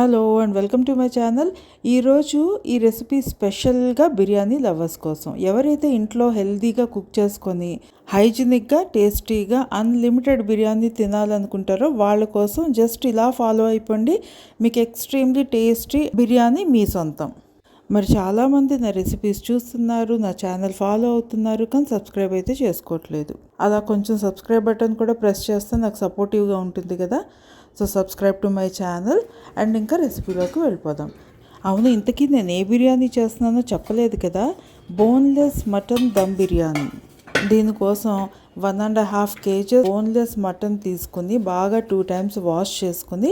Hello and welcome to my channel. ఈరోజు ఈ recipe స్పెషల్గా బిర్యానీ లవర్స్ కోసం. ఎవరైతే ఇంట్లో హెల్తీగా కుక్ చేసుకొని హైజీనిక్గా టేస్టీగా అన్లిమిటెడ్ బిర్యానీ తినాలనుకుంటారో వాళ్ళ కోసం జస్ట్ ఇలా ఫాలో అయిపోండి. మీకు ఎక్స్ట్రీమ్లీ టేస్టీ బిర్యానీ మీ సొంతం. మరి చాలామంది నా రెసిపీస్ చూస్తున్నారు నా ఛానల్ ఫాలో అవుతున్నారు కానీ సబ్స్క్రైబ్ అయితే చేసుకోవట్లేదు. అలా కొంచెం సబ్స్క్రైబ్ బటన్ కూడా ప్రెస్ చేస్తే నాకు సపోర్టివ్గా ఉంటుంది కదా. So subscribe to my channel and ఇంకా రెసిపీలోకి వెళ్ళిపోదాం. అవును ఇంతకీ నేను ఏ బిర్యానీ చేస్తున్నానో చెప్పలేదు కదా. Boneless mutton dum biryani. దీనికోసం one and half KG boneless mutton తీసుకుని బాగా టూ టైమ్స్ వాష్ చేసుకుని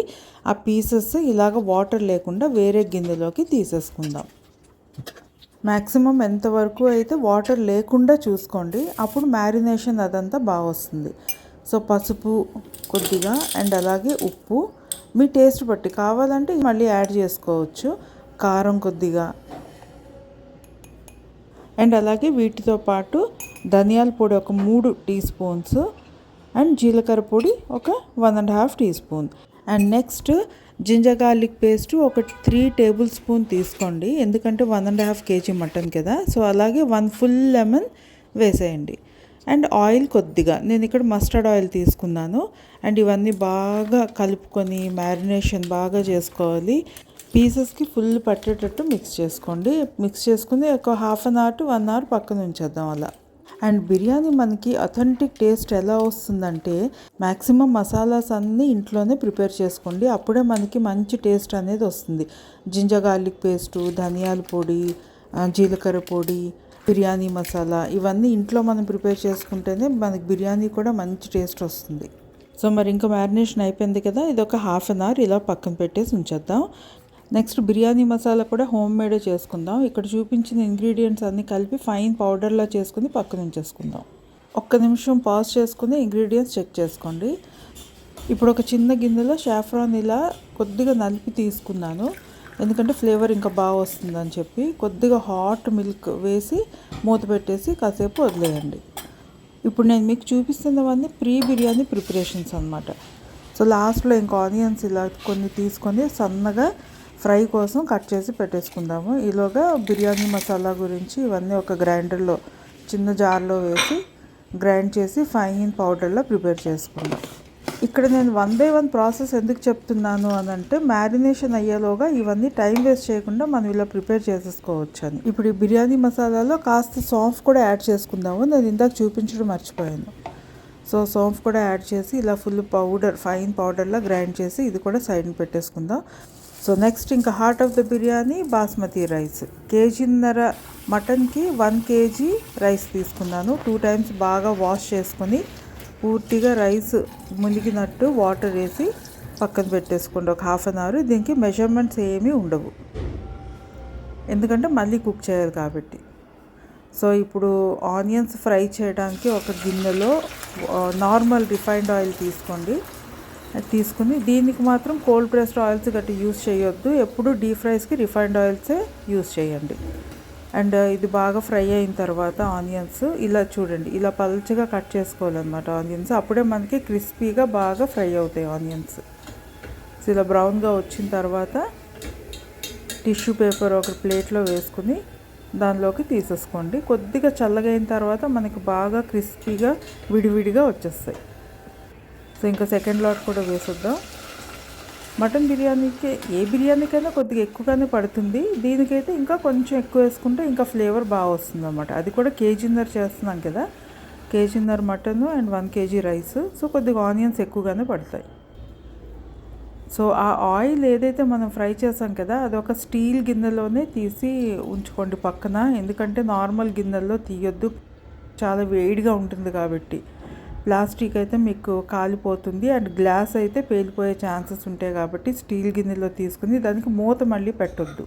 ఆ పీసెస్ ఇలాగ వాటర్ లేకుండా వేరే గిన్నెలోకి తీసేసుకుందాం. మ్యాక్సిమం ఎంతవరకు అయితే వాటర్ లేకుండా చూసుకోండి అప్పుడు మ్యారినేషన్ అదంతా బాగా వస్తుంది. సో పసుపు కొద్దిగా అండ్ అలాగే ఉప్పు. మీ టేస్ట్ బట్టి కావాలంటే మళ్ళీ యాడ్ చేసుకోవచ్చు. కారం కొద్దిగా. అండ్ అలాగే వీటితో పాటు ధనియాల పొడి ఒక మూడు టీ స్పూన్స్ అండ్ జీలకర్ర పొడి ఒక one and half teaspoon. And next ginger garlic paste ఒక త్రీ టేబుల్ స్పూన్ తీసుకోండి. ఎందుకంటే one and half KG mutton కదా. సో అలాగే వన్ ఫుల్ లెమన్ వేసేయండి. అండ్ ఆయిల్ కొద్దిగా. నేను ఇక్కడ మస్టర్డ్ ఆయిల్ తీసుకున్నాను. అండ్ ఇవన్నీ బాగా కలుపుకొని మ్యారినేషన్ బాగా చేసుకోవాలి. పీసెస్కి ఫుల్ పట్టేటట్టు మిక్స్ చేసుకోండి. మిక్స్ చేసుకుని ఒక half an hour to one hour పక్కన ఉంచేద్దాం అలా. అండ్ బిర్యానీ మనకి అథెంటిక్ టేస్ట్ ఎలా వస్తుందంటే మ్యాక్సిమం మసాలాస్ అన్నీ ఇంట్లోనే ప్రిపేర్ చేసుకోండి. అప్పుడే మనకి మంచి టేస్ట్ అనేది వస్తుంది. జింజర్ గార్లిక్ పేస్టు ధనియాల పొడి జీలకర్ర పొడి బిర్యానీ మసాలా ఇవన్నీ ఇంట్లో మనం ప్రిపేర్ చేసుకుంటేనే మనకి బిర్యానీ కూడా మంచి టేస్ట్ వస్తుంది. సో మరి ఇంకా మ్యారినేషన్ అయిపోయింది కదా ఇది ఒక హాఫ్ అన్ అవర్ ఇలా పక్కన పెట్టేసి ఉంచేద్దాం. నెక్స్ట్ బిర్యానీ మసాలా కూడా హోమ్ మేడే చేసుకుందాం. ఇక్కడ చూపించిన ఇంగ్రీడియంట్స్ అన్నీ కలిపి ఫైన్ పౌడర్లా చేసుకుని పక్కన ఉంచేసుకుందాం. ఒక్క నిమిషం పాజ్ చేసుకుని ఇంగ్రీడియంట్స్ చెక్ చేసుకోండి. ఇప్పుడు ఒక చిన్న గిన్నెలో షాఫ్రాన్ ఇలా కొద్దిగా నలిపి తీసుకున్నాను. ఎందుకంటే ఫ్లేవర్ ఇంకా బాగా వస్తుందని చెప్పి కొద్దిగా హాట్ మిల్క్ వేసి మూత పెట్టేసి కాసేపు వదిలేయండి. ఇప్పుడు నేను మీకు చూపిస్తున్నవన్నీ ప్రీ బిర్యానీ ప్రిపరేషన్స్ అనమాట సో లాస్ట్లో ఇంకా ఆనియన్స్ ఇలా కొన్ని తీసుకొని సన్నగా ఫ్రై కోసం కట్ చేసి పెట్టేసుకుందాము. ఈలోగా బిర్యానీ మసాలా గురించి ఇవన్నీ ఒక గ్రైండర్లో చిన్న జార్లో వేసి గ్రైండ్ చేసి ఫైన్ పౌడర్లో ప్రిపేర్ చేసుకుందాం. ఇక్కడ నేను వన్ బై వన్ ప్రాసెస్ ఎందుకు చెప్తున్నాను అని అంటే మ్యారినేషన్ అయ్యేలోగా ఇవన్నీ టైం వేస్ట్ చేయకుండా మనం ఇలా ప్రిపేర్ చేసేసుకోవచ్చు అని. ఇప్పుడు ఈ బిర్యానీ మసాలాలో కాస్త సాంఫ్ కూడా యాడ్ చేసుకుందాము. నేను ఇందాక చూపించడం మర్చిపోయాను. సో సోంఫ్ కూడా యాడ్ చేసి ఇలా ఫుల్ పౌడర్ ఫైన్ పౌడర్లా గ్రైండ్ చేసి ఇది కూడా సైడ్ని పెట్టేసుకుందాం. సో నెక్స్ట్ ఇంకా heart of the biryani basmati rice కేజీన్నర మటన్కి వన్ కేజీ రైస్ తీసుకున్నాను. టూ టైమ్స్ బాగా వాష్ చేసుకొని పూర్తిగా రైస్ మునిగినట్టు వాటర్ వేసి పక్కన పెట్టేసుకోండి. ఒక హాఫ్ అన్ అవర్ దీనికి మెజర్మెంట్స్ ఏమీ ఉండవు. ఎందుకంటే మళ్ళీ కుక్ చేయాలి కాబట్టి. సో ఇప్పుడు ఆనియన్స్ ఫ్రై చేయడానికి ఒక గిన్నెలో నార్మల్ రిఫైన్డ్ ఆయిల్ తీసుకోండి. తీసుకుని దీనికి మాత్రం కోల్డ్ ప్రెస్డ్ ఆయిల్స్ గట్టి యూస్ చేయొద్దు. ఎప్పుడు డీప్ ఫ్రైస్కి రిఫైన్డ్ ఆయిల్సే యూస్ చేయండి. అండ్ ఇది బాగా ఫ్రై అయిన తర్వాత ఆనియన్స్ ఇలా చూడండి ఇలా పల్చగా కట్ చేసుకోవాలన్నమాట ఆనియన్స్. అప్పుడే మనకి క్రిస్పీగా బాగా ఫ్రై అవుతాయి ఆనియన్స్. సో ఇలా బ్రౌన్గా వచ్చిన తర్వాత టిష్యూ పేపర్ ఒక ప్లేట్లో వేసుకుని దానిలోకి తీసేసుకోండి. కొద్దిగా చల్లగా అయిన తర్వాత మనకి బాగా క్రిస్పీగా విడివిడిగా వచ్చేస్తాయి. సో ఇంకా సెకండ్ లాట్ కూడా వేసేద్దాం. మటన్ బిర్యానీకి ఏ బిర్యానీకైనా కొద్దిగా ఎక్కువగానే పడుతుంది. దీనికైతే ఇంకా కొంచెం ఎక్కువ వేసుకుంటే ఇంకా ఫ్లేవర్ బాగా వస్తుంది అనమాట అది కూడా కేజీన్నర చేస్తున్నాం కదా. కేజీన్నర mutton and one KG rice. So కొద్దిగా ఆనియన్స్ ఎక్కువగానే పడతాయి. సో ఆ ఆయిల్ ఏదైతే మనం ఫ్రై చేసాం కదా అది ఒక స్టీల్ గిన్నెలోనే తీసి ఉంచుకోండి పక్కన. ఎందుకంటే నార్మల్ గిన్నెల్లో తీయొద్దు. చాలా వేడిగా ఉంటుంది కాబట్టి. ప్లాస్టిక్ అయితే మీకు కాలిపోతుంది అండ్ గ్లాస్ అయితే పేలిపోయే ఛాన్సెస్ ఉంటాయి కాబట్టి స్టీల్ గిన్నెలో తీసుకుని దానికి మూత మళ్ళీ పెట్టొద్దు.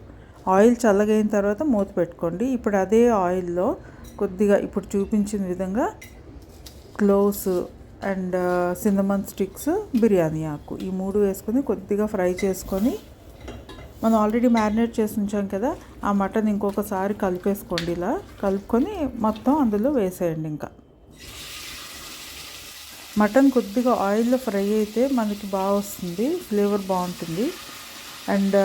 ఆయిల్ చల్లగైన తర్వాత మూత పెట్టుకోండి. ఇప్పుడు అదే ఆయిల్లో కొద్దిగా ఇప్పుడు చూపించిన విధంగా cloves and cinnamon sticks biryani ఆకు ఈ మూడు వేసుకొని కొద్దిగా ఫ్రై చేసుకొని మనం ఆల్రెడీ మ్యారినేట్ చేసి ఉంచాం కదా ఆ మటన్ ఇంకొకసారి కలిపేసుకోండి ఇలా. కలుపుకొని మొత్తం అందులో వేసేయండి ఇంకా. మటన్ కొద్దిగా ఆయిల్లో ఫ్రై అయితే మనకి బాగా వస్తుంది ఫ్లేవర్ బాగుంటుంది. అండ్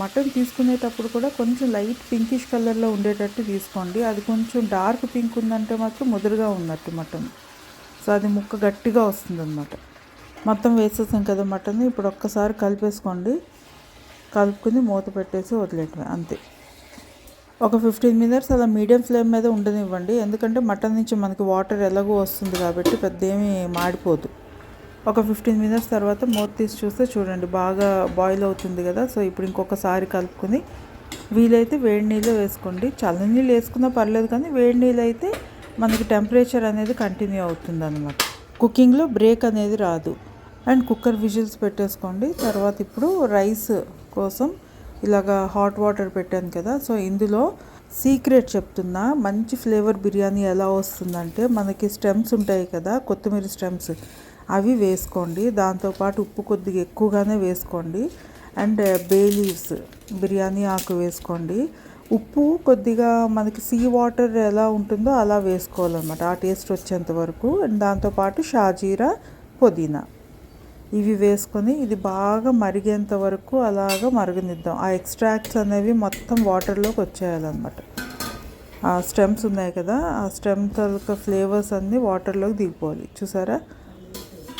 మటన్ తీసుకునేటప్పుడు కూడా కొంచెం లైట్ పింకిష్ కలర్లో ఉండేటట్టు తీసుకోండి. అది కొంచెం డార్క్ పింక్ ఉందంటే మాత్రం ముదురుగా ఉన్నట్టు మటన్. సో అది ముక్క గట్టిగా వస్తుంది అనమాట మొత్తం వేసేసాం కదా మటన్. ఇప్పుడు ఒక్కసారి కలిపేసుకోండి. కలుపుకుని మూత పెట్టేసి వదిలేయటమే అంతే. ఒక ఫిఫ్టీన్ మినిట్స్ అలా మీడియం ఫ్లేమ్ మీద ఉండనివ్వండి. ఎందుకంటే మటన్ నుంచి మనకి వాటర్ ఎలాగో వస్తుంది కాబట్టి పెద్ద ఏమీ మాడిపోదు. ఒక ఫిఫ్టీన్ మినిట్స్ తర్వాత మూత తీసి చూస్తే చూడండి బాగా బాయిల్ అవుతుంది కదా. సో ఇప్పుడు ఇంకొకసారి కలుపుకొని వీలైతే వేడి నీళ్ళు వేసుకోండి. చల్ల నీళ్ళు వేసుకున్నా పర్లేదు కానీ వేడి నీళ్ళు అయితే మనకి టెంపరేచర్ అనేది కంటిన్యూ అవుతుంది అనమాట కుకింగ్లో బ్రేక్ అనేది రాదు. అండ్ కుక్కర్ విజిల్స్ పెట్టేసుకోండి. తర్వాత ఇప్పుడు రైస్ కోసం ఇలాగా హాట్ వాటర్ పెట్టాను కదా సో ఇందులో సీక్రెట్ చెప్తున్నా. మంచి ఫ్లేవర్ బిర్యానీ ఎలా వస్తుందంటే మనకి స్టెమ్స్ ఉంటాయి కదా కొత్తిమీర స్టెమ్స్ అవి వేసుకోండి. దాంతోపాటు ఉప్పు కొద్దిగా ఎక్కువగానే వేసుకోండి. And uh, bay leaves biryani ఆకు వేసుకోండి. ఉప్పు కొద్దిగా మనకి సీ వాటర్ ఎలా ఉంటుందో అలా వేసుకోవాలన్నమాట ఆ టేస్ట్ వచ్చేంత వరకు. అండ్ దాంతోపాటు షాజీరా పుదీనా. ఇవి వేసుకొని ఇది బాగా మరిగేంత వరకు అలాగా మరగనిద్దాం. ఆ ఎక్స్ట్రాక్ట్స్ అనేవి మొత్తం వాటర్లోకి వచ్చేయాలన్నమాట. ఆ స్టెమ్స్ ఉన్నాయి కదా ఆ స్టెమ్ తాలూకా ఫ్లేవర్స్ అన్నీ వాటర్లోకి దిగిపోవాలి. చూసారా?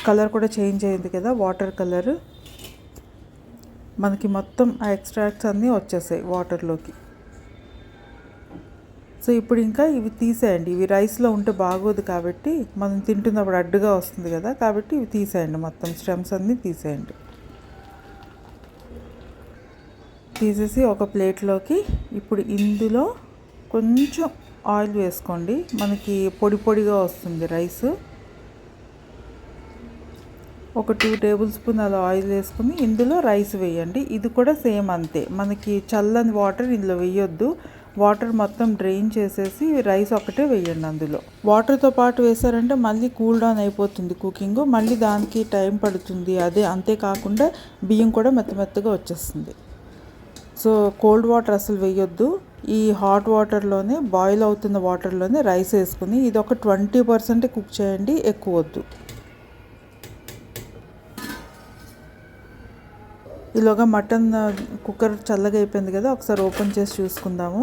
కలర్ కూడా చేంజ్ అయింది కదా వాటర్ కలర్. మనకి మొత్తం ఆ ఎక్స్ట్రాక్ట్స్ అన్నీ వచ్చేసాయి వాటర్లోకి. సో ఇప్పుడు ఇంకా ఇవి తీసేయండి. ఇవి రైస్లో ఉంటే బాగోదు కాబట్టి మనం తింటున్నప్పుడు అడ్డుగా వస్తుంది కదా కాబట్టి ఇవి తీసేయండి మొత్తం. స్టెమ్స్ అన్నీ తీసేయండి. తీసేసి ఒక ప్లేట్లోకి ఇప్పుడు ఇందులో కొంచెం ఆయిల్ వేసుకోండి. మనకి పొడి పొడిగా వస్తుంది రైస్. ఒక టూ టేబుల్ స్పూన్ అలా ఆయిల్ వేసుకుని ఇందులో రైస్ వేయండి. ఇది కూడా సేమ్ అంతే. మనకి చల్లని వాటర్ ఇందులో వేయొద్దు. వాటర్ మొత్తం డ్రైన్ చేసేసి రైస్ ఒకటే వేయండి అందులో. వాటర్తో పాటు వేసారంటే మళ్ళీ కూల్ డౌన్ అయిపోతుంది కుకింగ్. మళ్ళీ దానికి టైం పడుతుంది. అదే అంతేకాకుండా బియ్యం కూడా మెత్త మెత్తగా వచ్చేస్తుంది. సో కోల్డ్ వాటర్ అసలు వేయొద్దు. ఈ హాట్ వాటర్లోనే బాయిల్ అవుతున్న వాటర్లోనే రైస్ వేసుకుని ఇది ఒక ట్వంటీ పర్సెంట్ కుక్ చేయండి. ఎక్కువ వద్దు. ఈలోగా మటన్ కుక్కర్ చల్లగా అయిపోయింది కదా ఒకసారి ఓపెన్ చేసి చూసుకుందాము.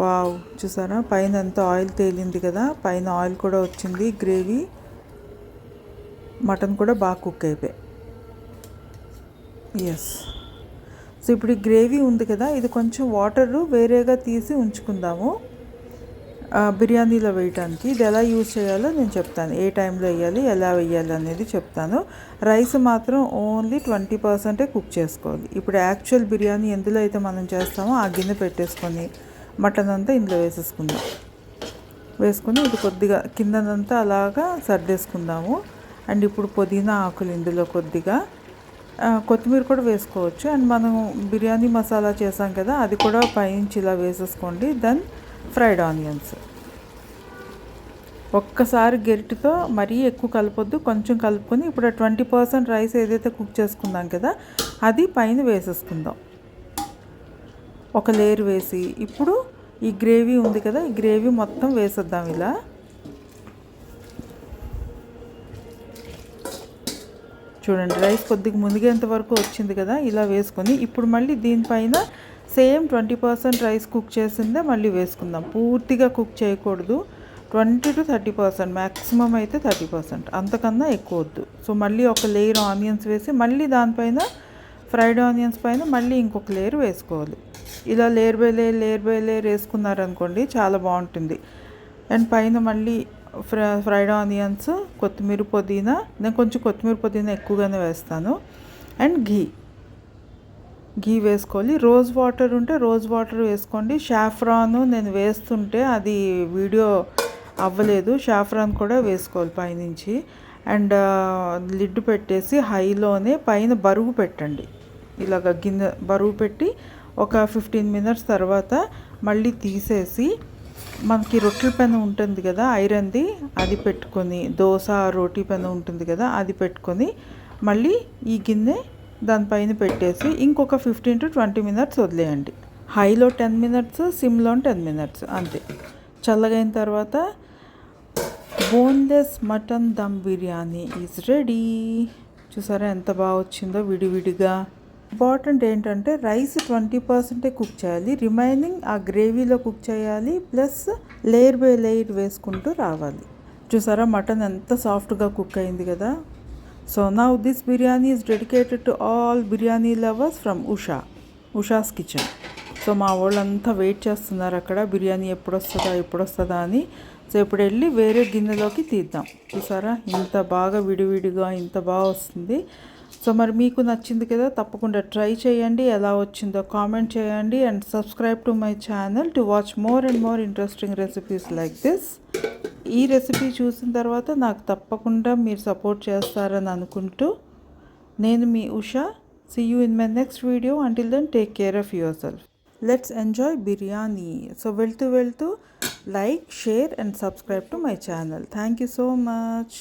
వావ్ చూసారా? పైన అంతా ఆయిల్ తేలింది కదా? పైన ఆయిల్ కూడా వచ్చింది గ్రేవీ. మటన్ కూడా బాగా కుక్ అయిపోయాయి. ఎస్ సో ఇప్పుడు ఈ గ్రేవీ ఉంది కదా ఇది కొంచెం వాటర్ వేరేగా తీసి ఉంచుకుందాము. బిర్యానీలో వేయటానికి ఇది ఎలా యూజ్ చేయాలో నేను చెప్తాను. ఏ టైంలో వేయాలి ఎలా వేయాలి అనేది చెప్తాను. రైస్ మాత్రం ఓన్లీ ట్వంటీ పర్సెంటే కుక్ చేసుకోవాలి. ఇప్పుడు యాక్చువల్ బిర్యానీ ఎందులో అయితే మనం చేస్తామో ఆ గిన్నె పెట్టేసుకొని మటన్ అంతా ఇందులో వేసేసుకుందాం. వేసుకుని ఇది కొద్దిగా కిందనంతా అలాగా సర్దేసుకుందాము. అండ్ ఇప్పుడు పుదీనా ఆకులు ఇందులో కొద్దిగా కొత్తిమీర కూడా వేసుకోవచ్చు. అండ్ మనం బిర్యానీ మసాలా చేసాం కదా అది కూడా పైనుంచి ఇలా వేసేసుకోండి. Then fried onions. ఒక్కసారి గెరిటితో మరీ ఎక్కువ కలపొద్దు. కొంచెం కలుపుకొని ఇప్పుడు ట్వంటీ పర్సెంట్ రైస్ ఏదైతే కుక్ చేసుకుందాం కదా అది పైన వేసేసుకుందాం. ఒక లేయర్ వేసి ఇప్పుడు ఈ గ్రేవీ ఉంది కదా ఈ గ్రేవీ మొత్తం వేసేద్దాం ఇలా. చూడండి రైస్ కొద్దిగా మునిగేంత వరకు వచ్చింది కదా ఇలా వేసుకొని ఇప్పుడు మళ్ళీ దీనిపైన same twenty percent rice cook చేసిందే మళ్ళీ వేసుకుందాం. పూర్తిగా కుక్ చేయకూడదు. Twenty to thirty percent maximum అయితే థర్టీ పర్సెంట్ అంతకన్నా ఎక్కువ వద్దు. సో మళ్ళీ ఒక లేయర్ ఆనియన్స్ వేసి మళ్ళీ దానిపైన ఫ్రైడ్ ఆనియన్స్ పైన మళ్ళీ ఇంకొక లేయర్ వేసుకోవాలి. ఇలా layer by layer layer by layer వేసుకున్నారనుకోండి చాలా బాగుంటుంది. అండ్ పైన మళ్ళీ ఫ్రై ఫ్రైడ్ ఆనియన్స్ కొత్తిమీర పుదీనా నేను కొంచెం కొత్తిమీర పుదీనా ఎక్కువగానే వేస్తాను. And ghee. ఘీ వేసుకోవాలి. రోజ్ వాటర్ ఉంటే రోజ్ వాటర్ వేసుకోండి. షాఫ్రాన్ నేను వేస్తుంటే అది వీడియో అవ్వలేదు. షాఫ్రాన్ కూడా వేసుకోవాలి పైనుంచి. అండ్ లిడ్ పెట్టేసి హైలోనే పైన బరువు పెట్టండి. ఇలాగ గిన్నె బరువు పెట్టి ఒక ఫిఫ్టీన్ మినిట్స్ తర్వాత మళ్ళీ తీసేసి మనకి రొట్టెల పెన ఉంటుంది కదా ఐరన్ది అది పెట్టుకొని దోశ రోటీ పెన ఉంటుంది కదా అది పెట్టుకొని మళ్ళీ ఈ గిన్నె దానిపైన పెట్టేసి ఇంకొక ఫిఫ్టీన్ టు ట్వంటీ మినిట్స్ వదిలేయండి. హైలో టెన్ మినిట్స్ సిమ్లో టెన్ మినిట్స్ అంతే. చల్లగైన తర్వాత boneless mutton dum biryani is ready చూసారా ఎంత బాగా వచ్చిందో విడివిడిగా. ఇంపార్టెంట్ ఏంటంటే రైస్ ట్వంటీ పర్సెంటే కుక్ చేయాలి. రిమైనింగ్ ఆ గ్రేవీలో కుక్ చేయాలి. ప్లస్ లేయర్ బై లేయర్ వేసుకుంటూ రావాలి. చూసారా? మటన్ ఎంత సాఫ్ట్గా కుక్ అయింది కదా? So now this biryani is dedicated to all biryani lovers from Usha Usha's kitchen so మా వాళ్ళంతా వెయిట్ చేస్తున్నారు అక్కడ. బిర్యానీ ఎప్పుడు వస్తుందా ఎప్పుడు వస్తుందా అని. సో ఇప్పుడు వెళ్ళి వేరే గిన్నెలోకి తీద్దాం. చూసారా? ఇంత బాగా విడివిడిగా ఇంత బాగా వస్తుంది. సో మరి మీకు నచ్చింది కదా తప్పకుండా ట్రై చేయండి ఎలా వచ్చిందో కామెంట్ చేయండి and subscribe to my channel to watch more and more interesting recipes like this. ఈ రెసిపీ చూసిన తర్వాత నాకు తప్పకుండా మీరు సపోర్ట్ చేస్తారని అనుకుంటూ నేను మీ Usha. See you in my next video until then take care of yourself let's enjoy biryani so వెళ్తూ వెళ్తూ like share and subscribe to my channel thank you so much